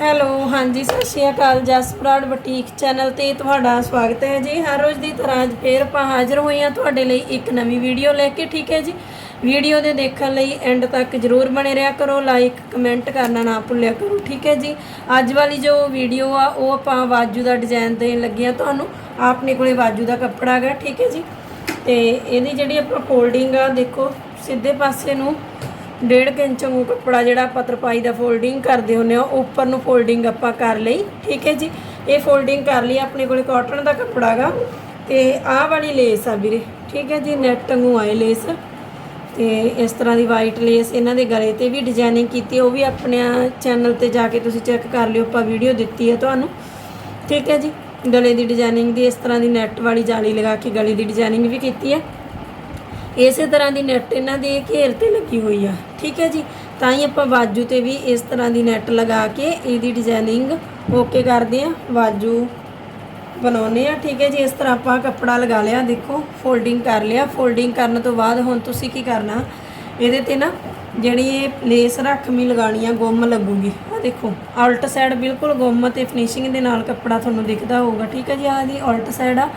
Hello, ਹਾਂਜੀ, ਸਤਿ ਸ਼੍ਰੀ ਅਕਾਲ ਜਸਪ੍ਰਾਡ boutique channel ਤੇ ਤੁਹਾਡਾ ਸਵਾਗਤ ਹੈ ਜੀ। ਹਰ ਰੋਜ਼ ਦੀ ਤਰ੍ਹਾਂ ਅੱਜ ਫੇਰ ਆਪਾਂ ਹਾਜ਼ਰ ਹੋਏ ਹਾਂ ਤੁਹਾਡੇ ਲਈ ਇੱਕ ਨਵੀਂ ਵੀਡੀਓ ਲੈ ਕੇ, ਠੀਕ ਹੈ ਜੀ? ਵੀਡੀਓ ਦੇ ਦੇਖਣ ਲਈ ਐਂਡ ਤੱਕ ਜਰੂਰ ਬਣੇ ਰਿਹਾ ਕਰੋ, ਲਾਈਕ, ਕਮੈਂਟ ਕਰਨਾ ਨਾ ਭੁੱਲਿਆ ਕਰੋ, ਠੀਕ ਹੈ ਜੀ? ਅੱਜ ਵਾਲੀ ਜੋ ਵੀਡੀਓ ਆ, ਉਹ ਆਪਾਂ ਵਾਜੂ ਦਾ ਡਿਜ਼ਾਈਨ ਦੇਣ ਲੱਗੇ ਆ ਤੁਹਾਨੂੰ। ਆਪਣੇ ਕੋਲੇ ਵਾਜੂ ਦਾ ਕੱਪੜਾ ਹੈਗਾ, ਠੀਕ ਹੈ ਜੀ? ਤੇ ਇਹਦੀ ਜਿਹੜੀ ਆਪਾਂ ਫੋਲਡਿੰਗ ਆ, ਦੇਖੋ, ਸਿੱਧੇ ਪਾਸੇ ਨੂੰ ਡੇਢ ਕੁ ਇੰਚ ਨੂੰ ਕੱਪੜਾ ਜਿਹੜਾ ਆਪਾਂ ਤਰਪਾਈ ਦਾ ਫੋਲਡਿੰਗ ਕਰਦੇ ਹੁੰਨੇ ਆ ਉੱਪਰ ਨੂੰ ਫੋਲਡਿੰਗ ਆਪਾਂ ਕਰ ਲਈ। ਠੀਕ ਹੈ ਜੀ? ਇਹ ਫੋਲਡਿੰਗ ਕਰ ਲਈ ਆਪਣੇ ਕੋਲੇ ਕਾਟਨ ਦਾ ਕੱਪੜਾ ਗਾ ਤੇ ਆਹ ਵਾਲੀ ਲੇਸ ਆ ਵੀਰੇ। ਠੀਕ ਹੈ ਜੀ? ਨੈਟ ਵਾਂਗੂ ਆਏ ਲੇਸ। ਤੇ ਇਸ ਤਰ੍ਹਾਂ ਦੀ ਵਾਈਟ ਲੇਸ ਇਹਨਾਂ ਦੇ ਗਲੇ ਤੇ ਵੀ ਡਿਜ਼ਾਈਨਿੰਗ ਕੀਤੀ, ਉਹ ਵੀ ਆਪਣੇ ਚੈਨਲ ਤੇ ਜਾ ਕੇ ਤੁਸੀਂ ਚੈੱਕ ਕਰ ਲਿਓ, ਆਪਾਂ ਵੀਡੀਓ ਦਿੱਤੀ ਹੈ ਤੁਹਾਨੂੰ। ਠੀਕ ਹੈ ਜੀ? ਗਲੇ ਦੀ ਡਿਜ਼ਾਈਨਿੰਗ ਦੀ ਇਸ ਤਰ੍ਹਾਂ ਦੀ ਨੈਟ ਵਾਲੀ ਜਾਲੀ ਲਗਾ ਕੇ ਗਲੇ ਦੀ ਡਿਜ਼ਾਈਨਿੰਗ ਵੀ ਕੀਤੀ ਹੈ। ਇਸੇ ਤਰ੍ਹਾਂ ਦੀ ਨੈਟ ਇਹਨਾਂ ਦੇ ਘੇਰ ਤੇ ਲੱਗੀ ਹੋਈ ਆ। ਠੀਕ ਹੈ ਜੀ? ਤਾਂ ਹੀ ਆਪਾਂ ਬਾਜੂ ਤੇ ਵੀ ਇਸ ਤਰ੍ਹਾਂ ਦੀ ਨੈਟ ਲਗਾ ਕੇ ਇਹਦੀ ਡਿਜ਼ਾਈਨਿੰਗ ਓਕੇ ਕਰਦੇ ਆ ਬਾਜੂ ਬਣਾਉਨੇ ਆ ਠੀਕ ਹੈ ਜੀ? ਇਸ ਤਰ੍ਹਾਂ ਆਪਾਂ ਕੱਪੜਾ ਲਗਾ ਲਿਆ। ਦੇਖੋ ਫੋਲਡਿੰਗ ਕਰ ਲਿਆ। ਫੋਲਡਿੰਗ ਕਰਨ ਤੋਂ ਬਾਅਦ ਹੁਣ ਤੁਸੀਂ ਕੀ ਕਰਨਾ? ਇਹਦੇ ਤੇ ਨਾ ਜਿਹੜੀ ਇਹ ਲੇਸ ਰੱਖਮੀ ਲਗਾਣੀ ਆ, ਗੁੰਮ ਲੱਗੂਗੀ। ਆ ਦੇਖੋ ਉਲਟ ਸਾਈਡ ਬਿਲਕੁਲ ਗੁੰਮ ਤੇ ਫਿਨਿਸ਼ਿੰਗ ਦੇ ਨਾਲ ਕੱਪੜਾ ਤੁਹਾਨੂੰ ਦਿਖਦਾ ਹੋਊਗਾ। ਠੀਕ ਹੈ ਜੀ? ਆਹ ਦੀ ਉਲਟ ਸਾਈਡ ਆ।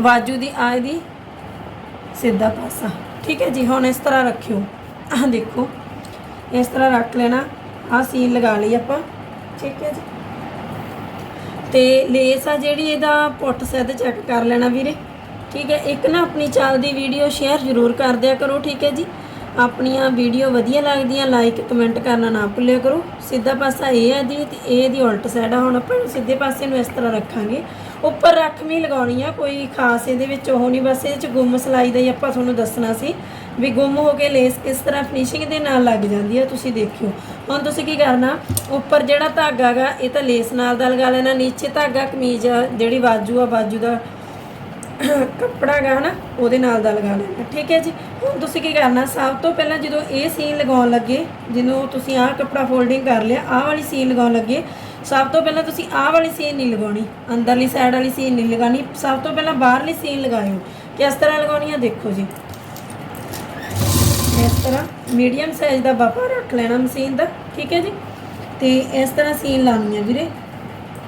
ਬਾਜੂ ਦੀ ਆ ਦੀ ਸਿੱਧਾ ਪਾਸਾ। ਠੀਕ ਹੈ ਜੀ, ਹੁਣ ਇਸ ਤਰ੍ਹਾਂ ਰੱਖਿਓ। ਆਹ ਦੇਖੋ, ਇਸ ਤਰ੍ਹਾਂ ਰੱਖ ਲੈਣਾ। ਆਹ ਸੀਨ ਲਗਾ ਲਈ ਆਪਾਂ। ਠੀਕ ਹੈ ਜੀ। ਤੇ ਲੇਸ ਆ ਜਿਹੜੀ, ਇਹਦਾ ਪੁੱਟ ਸਿੱਧ ਚੈੱਕ ਕਰ ਲੈਣਾ ਵੀਰੇ। ਠੀਕ ਹੈ, ਇੱਕ ਨਾ ਆਪਣੀ ਚੱਲਦੀ ਵੀਡੀਓ ਸ਼ੇਅਰ ਜ਼ਰੂਰ ਕਰ ਦਿਆ ਕਰੋ, ਠੀਕ ਹੈ ਜੀ। ਆਪਣੀਆਂ ਵੀਡੀਓ ਵਧੀਆ ਲੱਗਦੀਆਂ ਲਾਈਕ ਕਮੈਂਟ ਕਰਨਾ ਨਾ ਭੁੱਲਿਆ ਕਰੋ। ਸਿੱਧਾ ਪਾਸਾ ਇਹ ਹੈ ਜੀ, ਤੇ ਇਹ ਦੀ ਉਲਟ ਸਾਈਡ ਆ। ਹੁਣ ਆਪਾਂ ਸਿੱਧੇ ਪਾਸੇ ਨੂੰ ਇਸ ਤਰ੍ਹਾਂ ਰੱਖਾਂਗੇ। ਉੱਪਰ ਰੱਖਵੀਂ ਲਗਾਉਣੀ ਆ ਕੋਈ ਖਾਸ ਇਹਦੇ ਵਿੱਚ ਉਹ ਨਹੀਂ ਬਸ ਇਹਦੇ ਚ ਗੁੰਮ ਸਲਾਈ ਦਾ ਹੀ ਆਪਾਂ ਤੁਹਾਨੂੰ ਦੱਸਣਾ ਸੀ ਵੀ ਗੁੰਮ ਹੋ ਕੇ ਲੇਸ ਕਿਸ ਤਰ੍ਹਾਂ ਫਿਨਿਸ਼ਿੰਗ ਦੇ ਨਾਲ ਲੱਗ ਜਾਂਦੀ ਹੈ ਤੁਸੀਂ ਦੇਖਿਓ। ਹੁਣ ਤੁਸੀਂ ਕੀ ਕਰਨਾ ਉੱਪਰ ਜਿਹੜਾ ਧਾਗਾ ਗਾ ਇਹ ਤਾਂ ਲੇਸ ਨਾਲ ਦਾ ਲਗਾ ਲੈਣਾ ਨੀਚੇ ਧਾਗਾ ਕਮੀਜ਼ ਆ, ਜਿਹੜੀ ਬਾਜੂ ਆ ਬਾਜੂ ਦਾ ਕੱਪੜਾ ਹੈਗਾ ਹਨਾ ਉਹਦੇ ਨਾਲ ਦਾ ਲਗਾ ਲੈਣਾ ਠੀਕ ਹੈ ਜੀ? ਹੁਣ ਤੁਸੀਂ ਕੀ ਕਰਨਾ ਸਭ ਤੋਂ ਪਹਿਲਾਂ ਜਦੋਂ ਇਹ ਸੀਨ ਲਗਾਉਣ ਲੱਗੇ ਜਦੋਂ ਤੁਸੀਂ ਆਹ ਕੱਪੜਾ ਫੋਲਡਿੰਗ ਕਰ ਲਿਆ ਆਹ ਵਾਲੀ ਸੀਨ ਲਗਾਉਣ ਲੱਗੇ ਸਭ ਤੋਂ ਪਹਿਲਾਂ ਤੁਸੀਂ ਆਹ ਵਾਲੀ ਸੀਨ ਨਹੀਂ ਲਗਾਉਣੀ, ਅੰਦਰਲੀ ਸਾਈਡ ਵਾਲੀ ਸੀਨ ਨਹੀਂ ਲਗਾਉਣੀ, ਸਭ ਤੋਂ ਪਹਿਲਾਂ ਬਾਹਰਲੀ ਸੀਨ ਲਗਾਇਓ ਕਿਸ ਤਰ੍ਹਾਂ ਲਗਾਉਣੀ ਆ ਦੇਖੋ ਜੀ। ਇਸ ਤਰ੍ਹਾਂ ਮੀਡੀਅਮ ਸਾਈਜ਼ ਦਾ ਬਾਪਾ ਰੱਖ ਲੈਣਾ ਮਸ਼ੀਨ ਦਾ, ਠੀਕ ਹੈ ਜੀ? ਤੇ ਇਸ ਤਰ੍ਹਾਂ ਸੀਨ ਲਾਉਣੀ ਆ ਵੀਰੇ,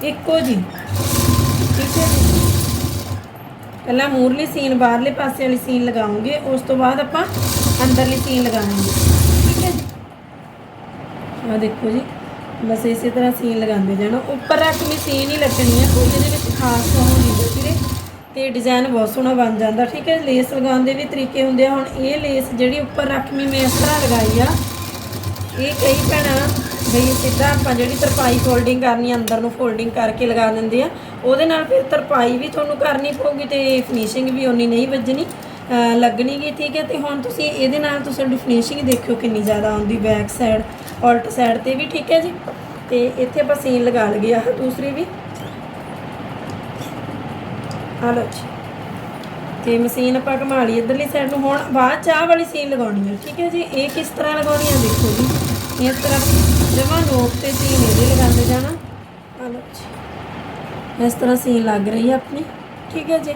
ਇੱਕੋ ਜੀ, ਠੀਕ ਹੈ ਜੀ? ਪਹਿਲਾਂ ਮੂਰਲੀ ਸੀਨ, ਬਾਹਰਲੇ ਪਾਸੇ ਵਾਲੀ ਸੀਨ ਲਗਾਉਂਗੇ ਉਸ ਤੋਂ ਬਾਅਦ ਆਪਾਂ ਅੰਦਰਲੀ ਸੀਨ ਲਗਾਵਾਂਗੇ, ਠੀਕ ਹੈ ਜੀ? ਆ ਦੇਖੋ ਜੀ ਬਸ ਇਸੇ ਤਰ੍ਹਾਂ ਸੀਨ ਲਗਾਉਂਦੇ ਜਾਣਾ। ਉੱਪਰ ਰੱਖਣੀ ਸੀਨ ਹੀ ਲੱਗਣੀ ਹੈ ਕੋਈ ਇਹਦੇ ਵਿੱਚ ਖਾਸ ਉਹ ਨਹੀਂ ਹੈ ਵੀਰੇ ਤੇ ਡਿਜ਼ਾਈਨ ਬਹੁਤ ਸੋਹਣਾ ਬਣ ਜਾਂਦਾ ਠੀਕ ਹੈ? ਲੇਸ ਲਗਾਉਣ ਦੇ ਵੀ ਤਰੀਕੇ ਹੁੰਦੇ ਆ। ਹੁਣ ਇਹ ਲੇਸ ਜਿਹੜੀ ਉੱਪਰ ਰੱਖਵੀਂ ਮੈਂ ਇਸ ਤਰ੍ਹਾਂ ਲਗਾਈ ਆ ਇਹ ਕਈ ਭੈਣਾਂ ਬਈ ਸਿੱਧਾ ਆਪਾਂ ਜਿਹੜੀ ਤਰਪਾਈ ਫੋਲਡਿੰਗ ਕਰਨੀ ਆ, ਅੰਦਰ ਨੂੰ ਫੋਲਡਿੰਗ ਕਰਕੇ ਲਗਾ ਦਿੰਦੇ ਆ। ਉਹਦੇ ਨਾਲ ਫਿਰ ਤਰਪਾਈ ਵੀ ਤੁਹਾਨੂੰ ਕਰਨੀ ਪਊਗੀ ਤੇ ਫਿਨਿਸ਼ਿੰਗ ਵੀ ਓਨੀ ਨਹੀਂ ਵੱਜਣੀ। ਅਹ, ਲੱਗਣੀ ਗੀ ਠੀਕ ਹੈ? ਤੇ ਹੁਣ ਤੁਸੀਂ ਇਹਦੇ ਨਾਲ ਤੁਸੀਂ ਫਿਨਿਸ਼ਿੰਗ ਦੇਖਿਓ ਕਿੰਨੀ ਜ਼ਿਆਦਾ ਆਉਂਦੀ ਬੈਕ ਸਾਈਡ ਉਲਟ ਸਾਈਡ ਤੇ ਵੀ ਠੀਕ ਹੈ ਜੀ? ਤੇ ਇੱਥੇ ਆਪਾਂ ਸੀਨ ਲਗਾ ਲਈਏ ਆਹ ਦੂਸਰੀ ਵੀ। ਆ ਲਓ ਜੀ। ਤੇ ਮਸ਼ੀਨ ਆਪਾਂ ਘੁਮਾ ਲਈ ਇਧਰਲੀ ਸਾਈਡ ਨੂੰ। ਹੁਣ ਬਾਅਦ ਚਾਹ ਵਾਲੀ ਸੀਨ ਲਗਾਉਣੀ ਹੈ ਠੀਕ ਹੈ ਜੀ? ਇਹ ਕਿਸ ਤਰ੍ਹਾਂ ਲਗਾਉਣੀ ਹੈ ਦੇਖੋ ਜੀ। ਇਸ ਤਰ੍ਹਾਂ ਜਮਾ ਨੋਕ ਤੇ ਸੀਨ ਇਹਦੇ ਲਗਾਉਂਦੇ ਜਾਣਾ। ਆ ਲਓ ਜੀ। ਇਸ ਤਰ੍ਹਾਂ ਸੀਨ ਲੱਗ ਰਹੀ ਹੈ ਆਪਣੀ, ਠੀਕ ਹੈ ਜੀ?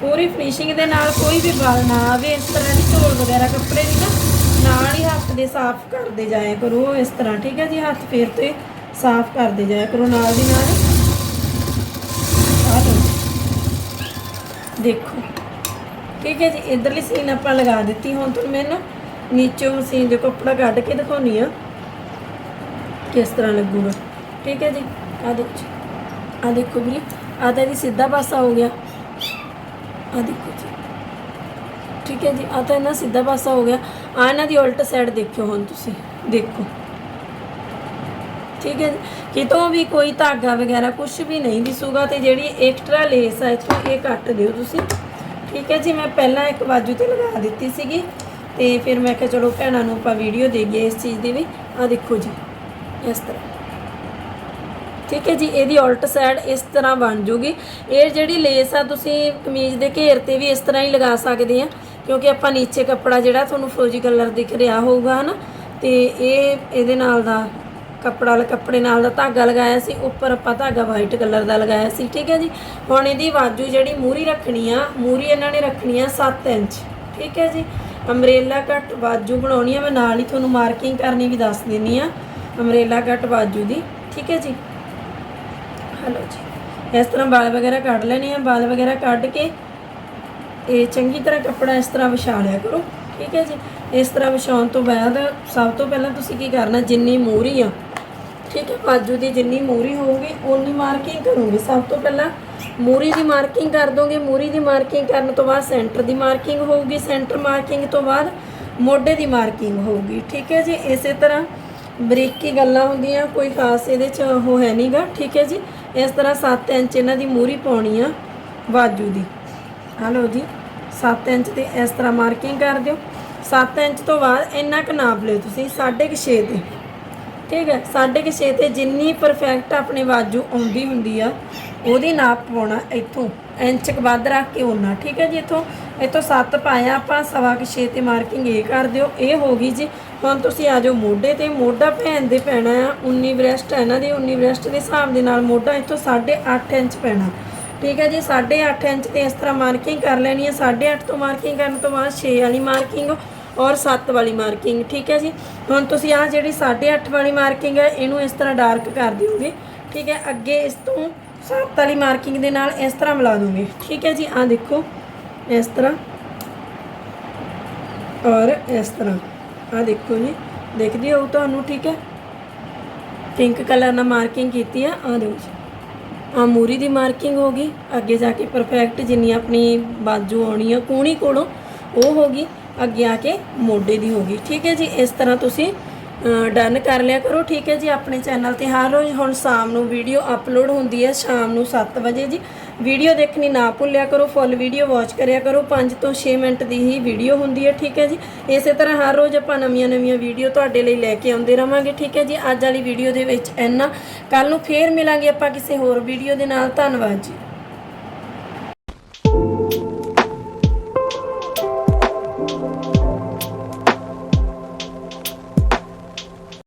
ਪੂਰੀ ਫਿਨਿਸ਼ਿੰਗ ਦੇ ਨਾਲ ਕੋਈ ਵੀ ਵਾਲ ਨਾ ਆਵੇ, ਇਸ ਤਰ੍ਹਾਂ ਦੀ ਝੋਲ ਵਗੈਰਾ ਕੱਪੜੇ ਦੀ ਨਾ ਨਾਲ ਹੀ ਹੱਥ ਦੇ ਸਾਫ਼ ਕਰਦੇ ਜਾਇਆ ਕਰੋ, ਇਸ ਤਰ੍ਹਾਂ, ਠੀਕ ਹੈ ਜੀ? ਹੱਥ ਫੇਰ ਤੇ ਸਾਫ਼ ਕਰਦੇ ਜਾਇਆ ਕਰੋ, ਨਾਲ ਦੀ ਨਾਲ। ਆ ਦੇਖੋ, ਠੀਕ ਹੈ ਜੀ? ਇਧਰਲੀ ਸੀਨ ਆਪਾਂ ਲਗਾ ਦਿੱਤੀ, ਹੁਣ ਤੁਹਾਨੂੰ ਮੈਂ ਨਾ ਨੀਚੋਂ ਮਸ਼ੀਨ ਦੇ ਕੱਪੜਾ ਕੱਢ ਕੇ ਦਿਖਾਉਣੀ ਆ, ਕਿਸ ਤਰ੍ਹਾਂ ਲੱਗੂਗਾ। ਠੀਕ ਹੈ ਜੀ? ਆ ਦੇਖੋ। ਆ ਦੇਖੋ ਵੀਰੇ ਆ ਤਾਂ ਇਹਦੀ ਸਿੱਧਾ ਪਾਸਾ ਹੋ ਗਿਆ। ਆ ਦੇਖੋ ਜੀ। ਠੀਕ ਹੈ ਜੀ ਆ ਤਾਂ ਇਹਨਾਂ ਸਿੱਧਾ ਪਾਸਾ ਹੋ ਗਿਆ। ਆ ਇਹਨਾਂ ਦੀ ਉਲਟ ਸਾਈਡ ਦੇਖਿਓ ਹੁਣ ਤੁਸੀਂ। ਦੇਖੋ। ਠੀਕ ਹੈ ਜੀ, ਕਿਤੋਂ ਵੀ ਕੋਈ ਧਾਗਾ ਵਗੈਰਾ ਕੁਝ ਵੀ ਨਹੀਂ ਦਿਸੂਗਾ ਤੇ ਜਿਹੜੀ ਐਕਸਟਰਾ ਲੇਸ ਆ, ਇੱਥੋਂ ਇਹ ਕੱਟ ਦਿਓ ਤੁਸੀਂ। ਠੀਕ ਹੈ ਜੀ, ਮੈਂ ਪਹਿਲਾਂ ਇੱਕ ਬਾਜੂ ਤੇ ਲਗਾ ਦਿੱਤੀ ਸੀਗੀ ਤੇ ਫਿਰ ਮੈਂ ਕਿਹਾ ਚਲੋ ਭੈਣਾਂ ਨੂੰ ਆਪਾਂ ਵੀਡੀਓ ਦੇਈਏ ਇਸ ਚੀਜ਼ ਦੀ ਵੀ। ਆ ਦੇਖੋ ਜੀ, ਇਸ ਤਰ੍ਹਾਂ। ਠੀਕ ਹੈ ਜੀ, ਇਹਦੀ ਉਲਟ ਸਾਈਡ ਇਸ ਤਰ੍ਹਾਂ ਬਣ ਜੂਗੀ। ਇਹ ਜਿਹੜੀ ਲੇਸ ਆ, ਤੁਸੀਂ ਕਮੀਜ਼ ਦੇ ਘੇਰ ਤੇ ਵੀ ਇਸ ਤਰ੍ਹਾਂ ਹੀ ਲਗਾ ਸਕਦੇ ਆ, ਕਿਉਂਕਿ ਆਪਾਂ ਨੀਚੇ ਕੱਪੜਾ ਜਿਹੜਾ ਤੁਹਾਨੂੰ ਫਰੋਜੀ ਕਲਰ ਦਿਖ ਰਿਹਾ ਹੋਊਗਾ, ਹਨਾ? ਤੇ ਇਹ ਇਹਦੇ ਨਾਲ ਦਾ ਕੱਪੜਾ ਵਾਲਾ ਕੱਪੜੇ ਨਾਲ ਦਾ ਧਾਗਾ ਲਗਾਇਆ ਸੀ, ਉੱਪਰ ਆਪਾਂ ਧਾਗਾ ਵਾਈਟ ਕਲਰ ਦਾ ਲਗਾਇਆ ਸੀ, ਠੀਕ ਹੈ ਜੀ? ਹੁਣ ਇਹਦੀ ਬਾਜੂ ਜਿਹੜੀ ਮੂਰੀ ਰੱਖਣੀ ਆ, ਮੂਰੀ ਇਹਨਾਂ ਨੇ ਰੱਖਣੀ ਆ 7 ਇੰਚ, ਠੀਕ ਹੈ ਜੀ? ਅੰਬ੍ਰੇਲਾ ਕੱਟ ਬਾਜੂ ਬਣਾਉਣੀ ਆ, ਮੈਂ ਨਾਲ ਹੀ ਤੁਹਾਨੂੰ ਮਾਰਕਿੰਗ ਕਰਨੀ ਵੀ ਦੱਸ ਦਿੰਨੀ ਆ ਅੰਬ੍ਰੇਲਾ ਕੱਟ ਬਾਜੂ ਦੀ, ਠੀਕ ਹੈ ਜੀ? ਹਲੋ ਜੀ। ਇਸ ਤਰ੍ਹਾਂ ਵਾਲ ਵਗੈਰਾ ਕੱਢ ਲੈਣੇ ਆ, ਵਾਲ ਵਗੈਰਾ ਕੱਢ ਕੇ ਇਹ ਚੰਗੀ ਤਰ੍ਹਾਂ ਕੱਪੜਾ ਇਸ ਤਰ੍ਹਾਂ ਵਿਛਾ ਲਿਆ ਕਰੋ, ਠੀਕ ਹੈ ਜੀ। ਇਸ ਤਰ੍ਹਾਂ ਵਿਛਾਉਣ ਤੋਂ ਬਾਅਦ ਸਭ ਤੋਂ ਪਹਿਲਾਂ ਤੁਸੀਂ ਕੀ ਕਰਨਾ, ਜਿੰਨੀ ਮੂਰੀ ਆ, ਠੀਕ ਹੈ ਬਾਜੂ ਦੀ ਜਿੰਨੀ ਮੂਰੀ ਹੋਊਗੀ, ਓਨੀ ਮਾਰਕਿੰਗ ਕਰੋਗੇ। ਸਭ ਤੋਂ ਪਹਿਲਾਂ ਮੂਰੀ ਦੀ ਮਾਰਕਿੰਗ ਕਰ ਦੋਗੇ। ਮੂਰੀ ਦੀ ਮਾਰਕਿੰਗ ਕਰਨ ਤੋਂ ਬਾਅਦ ਸੈਂਟਰ ਦੀ ਮਾਰਕਿੰਗ ਹੋਊਗੀ। ਸੈਂਟਰ ਮਾਰਕਿੰਗ ਤੋਂ ਬਾਅਦ ਮੋਢੇ ਦੀ ਮਾਰਕਿੰਗ ਹੋਊਗੀ, ਠੀਕ ਹੈ ਜੀ। ਇਸੇ ਤਰ੍ਹਾਂ ਬਰੀਕੀ ਗੱਲਾਂ ਹੁੰਦੀਆਂ, ਕੋਈ ਖਾਸ ਇਹਦੇ ਚ ਉਹ ਹੈ ਨਹੀਂਗਾ ਠੀਕ ਹੈ ਜੀ। ਇਸ ਤਰ੍ਹਾਂ 7 ਇੰਚ ਇਹਨਾਂ ਦੀ ਮੂਰੀ ਪਾਉਣੀ ਆ ਬਾਜੂ ਦੀ। ਹਲੋ ਜੀ 7 ਇੰਚ ਤੇ ਇਸ ਤਰ੍ਹਾਂ ਮਾਰਕਿੰਗ ਕਰ ਦਿਓ। 7 ਇੰਚ ਤੋਂ ਬਾਅਦ ਇੰਨਾ ਕੁ ਨਾਪ ਲਿਓ ਤੁਸੀਂ 6.5 ਤੇ। ਠੀਕ ਹੈ 6.5 ਤੇ ਜਿੰਨੀ ਪਰਫੈਕਟ ਆਪਣੇ ਬਾਜੂ ਆਉਂਦੀ ਹੁੰਦੀ ਆ, ਉਹਦੀ ਨਾਪ ਪਾਉਣਾ ਇੱਥੋਂ। ਇੰਚ ਕੁ ਵੱਧ ਰੱਖ ਕੇ ਉਹਨਾਂ ਠੀਕ ਹੈ ਜੀ, ਇੱਥੋਂ। ਇੱਥੋਂ 7 ਪਾਇਆ ਆਪਾਂ, ਸਵਾ ਕੁ 6 ਤੇ ਮਾਰਕਿੰਗ ਇਹ ਕਰ ਦਿਓ। ਇਹ ਹੋ ਗਈ ਜੀ ਹੁਣ ਤੁਸੀਂ ਆ ਜਾਓ ਮੋਢੇ ਤੇ, ਮੋਢਾ ਭੈਣ ਦੇ ਪੈਣਾ ਆ 19 ਬ੍ਰੈਸਟ ਹੈ ਇਹਨਾਂ ਦੀ 19 ਬ੍ਰੈਸਟ ਦੇ ਹਿਸਾਬ ਦੇ ਨਾਲ ਮੋਢਾ ਇੱਥੋਂ 8.5 ਇੰਚ ਪੈਣਾ। ਠੀਕ ਹੈ ਜੀ 8.5 ਇੰਚ ਤੇ ਇਸ ਤਰ੍ਹਾਂ ਮਾਰਕਿੰਗ ਕਰ ਲੈਣੀ ਹੈ 8.5 ਤੋਂ ਮਾਰਕਿੰਗ ਕਰਨ ਤੋਂ ਬਾਅਦ 6 ਵਾਲੀ ਮਾਰਕਿੰਗ ਔਰ 7 ਵਾਲੀ ਮਾਰਕਿੰਗ ਠੀਕ ਹੈ ਜੀ? ਹੁਣ ਤੁਸੀਂ ਆ ਜਿਹੜੀ 8.5 ਵਾਲੀ ਮਾਰਕਿੰਗ ਹੈ, ਇਹਨੂੰ ਇਸ ਤਰ੍ਹਾਂ ਡਾਰਕ ਕਰ ਦਿਓਗੇ, ਠੀਕ ਹੈ? ਅੱਗੇ ਇਸ ਤੋਂ 7 ਵਾਲੀ ਮਾਰਕਿੰਗ ਦੇ ਨਾਲ ਇਸ ਤਰ੍ਹਾਂ ਮਿਲਾ ਦੋਗੇ, ਠੀਕ ਹੈ ਜੀ? ਆ ਦੇਖੋ, ਇਸ ਤਰ੍ਹਾਂ ਔਰ ਇਸ ਤਰ੍ਹਾਂ। ਆ ਦੇਖੋ ਜੀ। ਦਿਖਦੀ ਹੋ ਤੁਹਾਨੂੰ, ਠੀਕ ਹੈ? ਪਿੰਕ ਕਲਰ ਨਾਲ ਮਾਰਕਿੰਗ ਕੀਤੀ ਆ। ਆ ਦੇਖੋ ਜੀ। ਆ ਮੂਰੀ ਦੀ ਮਾਰਕਿੰਗ ਹੋ ਗਈ। ਅੱਗੇ ਜਾ ਕੇ ਪਰਫੈਕਟ ਜਿੰਨੀ ਆਪਣੀ ਬਾਜੂ ਆਉਣੀ ਆ ਕੋਣੀ ਕੋਲੋਂ, ਉਹ ਹੋ ਗਈ। ਅੱਗੇ ਆ ਕੇ ਮੋਢੇ ਦੀ ਹੋ ਗਈ। ਠੀਕ ਹੈ ਜੀ, ਇਸ ਤਰ੍ਹਾਂ ਤੁਸੀਂ ਡਨ ਕਰ ਲਿਆ ਕਰੋ। ਠੀਕ ਹੈ ਜੀ, ਆਪਣੇ ਚੈਨਲ ਤੇ ਹਰ ਰੋਜ਼ ਹੁਣ ਸ਼ਾਮ ਨੂੰ ਵੀਡੀਓ ਅਪਲੋਡ ਹੁੰਦੀ ਹੈ, ਸ਼ਾਮ ਨੂੰ 7 ਵਜੇ ਜੀ। ਵੀਡੀਓ ਦੇਖਣੀ ਨਾ ਭੁੱਲਿਆ ਕਰੋ ਫੁੱਲ ਵੀਡੀਓ ਵਾਚ ਕਰਿਆ ਕਰੋ। 5 ਤੋਂ 6 ਮਿੰਟ ਦੀ ਹੀ ਵੀਡੀਓ ਹੁੰਦੀ ਹੈ, ਠੀਕ ਹੈ ਜੀ। ਇਸੇ ਤਰ੍ਹਾਂ ਹਰ ਰੋਜ਼ ਆਪਾਂ ਨਵੀਆਂ ਨਵੀਆਂ ਵੀਡੀਓ ਤੁਹਾਡੇ ਲਈ ਲੈ ਕੇ ਆਉਂਦੇ ਰਵਾਂਗੇ, ਠੀਕ ਹੈ ਜੀ। ਅੱਜ ਵਾਲੀ ਵੀਡੀਓ ਦੇ ਵਿੱਚ ਇੰਨਾ। ਕੱਲ ਨੂੰ ਫੇਰ ਮਿਲਾਂਗੇ ਆਪਾਂ ਕਿਸੇ ਹੋਰ ਵੀਡੀਓ ਦੇ ਨਾਲ। ਧੰਨਵਾਦ ਜੀ।